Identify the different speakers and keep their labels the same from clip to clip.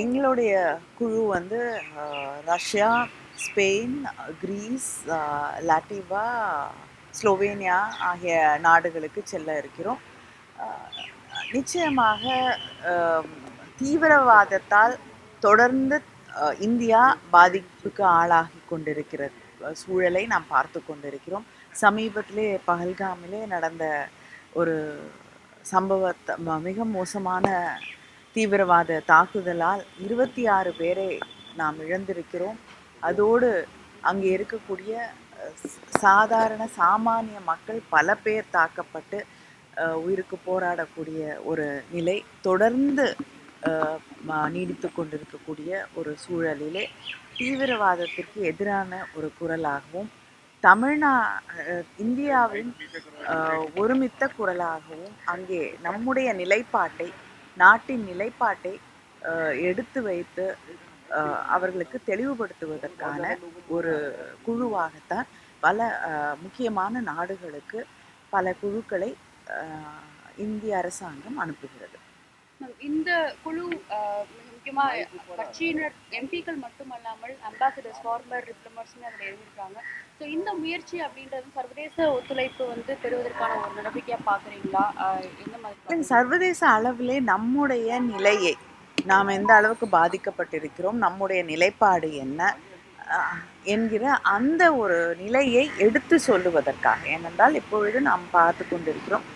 Speaker 1: எங்களுடைய குழு வந்து Russia Spain Greece Latvia Slovenia ஆகிய நாடுகளுக்கு செல்ல இருக்கிறோம். நிச்சயமாக தீவிரவாதத்தால் தொடர்ந்து இந்தியா பாதிப்புக்கு ஆளாகி கொண்டிருக்கிற சூழலை நாம் பார்த்து கொண்டிருக்கிறோம். சமீபத்திலே பகல்காமிலே நடந்த ஒரு சம்பவத்தை மிக மோசமான தீவிரவாத தாக்குதலால் இருபத்தி ஆறு பேரை நாம் இழந்திருக்கிறோம். அதோடு அங்கே இருக்கக்கூடிய சாதாரண சாமானிய மக்கள் பல பேர் தாக்கப்பட்டு உயிருக்கு போராடக்கூடிய ஒரு நிலை தொடர்ந்து நீடித்து கொண்டிருக்கக்கூடிய ஒரு சூழலிலே தீவிரவாதத்திற்கு எதிரான ஒரு குரலாகவும் தமிழ்நா இந்தியாவின் ஒருமித்த குரலாகவும் அங்கே நம்முடைய நிலைப்பாட்டை நாட்டின் நிலைப்பாட்டை எடுத்து வைத்து அவர்களுக்கு தெளிவுபடுத்துவதற்கான ஒரு குழுவாகத்தான் பல முக்கியமான நாடுகளுக்கு பல குழுக்களை இந்திய அரசாங்கம் அனுப்புகிறது.
Speaker 2: இந்த குழு முக்கியமாக முக்கியமா கட்சியினர் எம்பிக்கள் மட்டுமல்லாமல் அம்பாசிடர்ஸ் ஃபார்மர் டிப்ளமர்ஸ்னு அதில் இருந்திருக்காங்க ஸோ இந்த முயற்சி அப்படின்றது சர்வதேச ஒத்துழைப்பு வந்து பெறுவதற்கான ஒரு நடவடிக்கையாக பார்க்குறீங்களா எந்த மாதிரி
Speaker 1: சர்வதேச அளவிலே நம்முடைய நிலையை நாம் எந்த அளவுக்கு பாதிக்கப்பட்டிருக்கிறோம் நம்முடைய நிலைப்பாடு என்ன என்கிற அந்த ஒரு நிலையை எடுத்து சொல்லுவதற்காக. ஏனென்றால் இப்பொழுது நாம் பார்த்து கொண்டிருக்கிறோம்.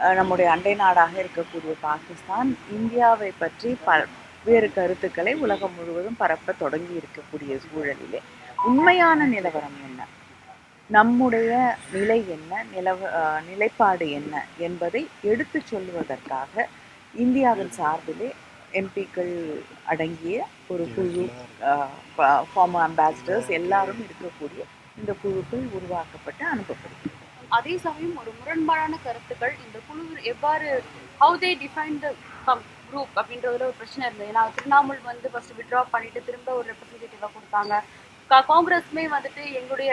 Speaker 1: நம்முடைய அண்டை நாடாக இருக்கக்கூடிய பாகிஸ்தான் இந்தியாவை பற்றி பல்வேறு கருத்துக்களை உலகம் முழுவதும் பரப்ப தொடங்கி இருக்கக்கூடிய சூழலிலே. உண்மையான நிலவரம் என்ன? நம்முடைய நிலை என்ன? நிலவ நிலைப்பாடு என்ன? என்பதை எடுத்து சொல்வதற்காக இந்தியாவின் சார்பிலே எம்பிக்கள் அடங்கிய ஒரு குழு ஃபார்மர் அம்பாசிடர்ஸ் எல்லாரும் இருக்கக்கூடிய இந்த குழுக்கள் உருவாக்கப்பட்டு அனுப்பப்படுகிறது.
Speaker 2: அதே சமயம் ஒரு முரண்பாடான கருத்துக்கள் இந்த குழு எவ்வாறு how they define the group அப்படின்றதுல ஒரு பிரச்சனை இருந்தது. ஏன்னா திரிணாமுல் வந்து ஃபர்ஸ்ட் வித்ட்ரா பண்ணிட்டு திரும்ப ஒரு ரெப்ரஸன்டேட்டிவாக கொடுத்தாங்க. காங்கிரஸுமே வந்துட்டு எங்களுடைய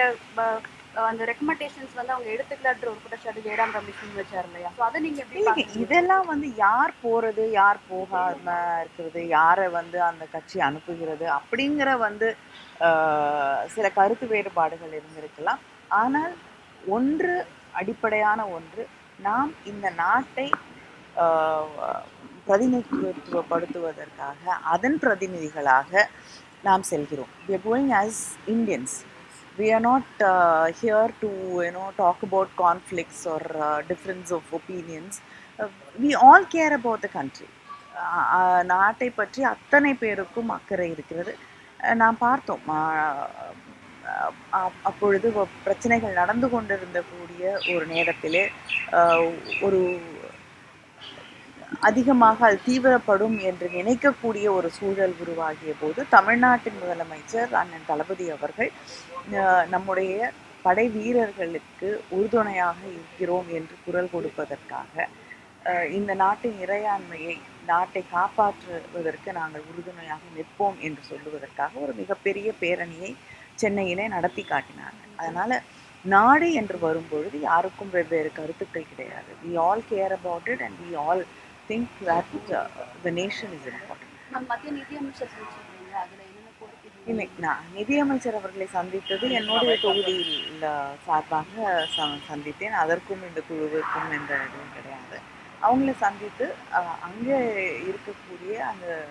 Speaker 2: அந்த ரெக்கமெண்டேஷன்ஸ் வந்து அவங்க எடுத்துக்கலான்ற ஒரு குற்றச்சாட்டு ஜெயராம் ரமேஷ் வச்சார் இல்லையா? ஸோ அதை நீங்க எப்படி?
Speaker 1: இதெல்லாம் வந்து யார் போறது யார் போகாம இருக்கிறது யாரை வந்து அந்த கட்சி அனுப்புகிறது அப்படிங்கிற வந்து சில கருத்து வேறுபாடுகள் இருந்திருக்கலாம். ஆனால் ஒன்று அடிப்படையான ஒன்று நாம் இந்த நாட்டை பிரதிநிதித்துவப்படுத்துவதற்காக அதன் பிரதிநிதிகளாக நாம் செல்கிறோம் we are going as Indians we are not here to you know you know talk about conflicts or uh, difference of opinions uh, the country நாட்டை பற்றி அத்தனை பேருக்கும் அக்கறை இருக்கிறது நாம் பார்த்தோம் அப்பொழுது வ- பிரச்சனைகள் நடந்து கொண்டிருந்த கூடிய ஒரு நேரத்திலே ஒரு அதிகமாக அது தீவிரப்படும் என்று நினைக்கக்கூடிய ஒரு சூழல் உருவாகிய போது தமிழ்நாட்டின் முதலமைச்சர் அண்ணன் தளபதி அவர்கள் நம்முடைய படை வீரர்களுக்கு உறுதுணையாக இருக்கிறோம் என்று குரல் கொடுப்பதற்காக இந்த நாட்டின் இறையாண்மையை நாட்டை காப்பாற்றுவதற்கு நாங்கள் உறுதுணையாக நிற்போம் என்று சொல்லுவதற்காக ஒரு மிகப்பெரிய பேரணியை சென்னையிலே நடத்தி காட்டினார்கள் அதனால நாடு என்று வரும்பொழுது யாருக்கும் வெவ்வேறு கருத்துக்கள் கிடையாது. We all care about it and we all think that the nation is important நான் நிதியமைச்சர் அவர்களை சந்தித்தது என்னுடைய தொகுதியில் சார்பாக ச- சந்தித்தேன். அதற்கும் இந்த குழுவிற்கும் எந்த இதுவும் கிடையாது. அவங்கள சந்தித்து அங்கே இருக்கக்கூடிய அந்த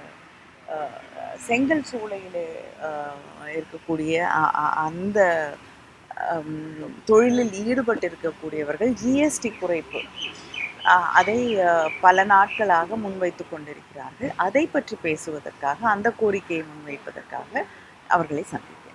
Speaker 1: செங்கல் சூளையில் இருக்கக்கூடிய அந்த தொழிலில் ஈடுபட்டு இருக்கக்கூடியவர்கள் ஜிஎஸ்டி குறைப்பு. அதை பல நாட்களாக முன்வைத்து கொண்டிருக்கிறார்கள். அதை பற்றி பேசுவதற்காக அந்த கோரிக்கையை முன்வைப்பதற்காக அவர்களை சந்தி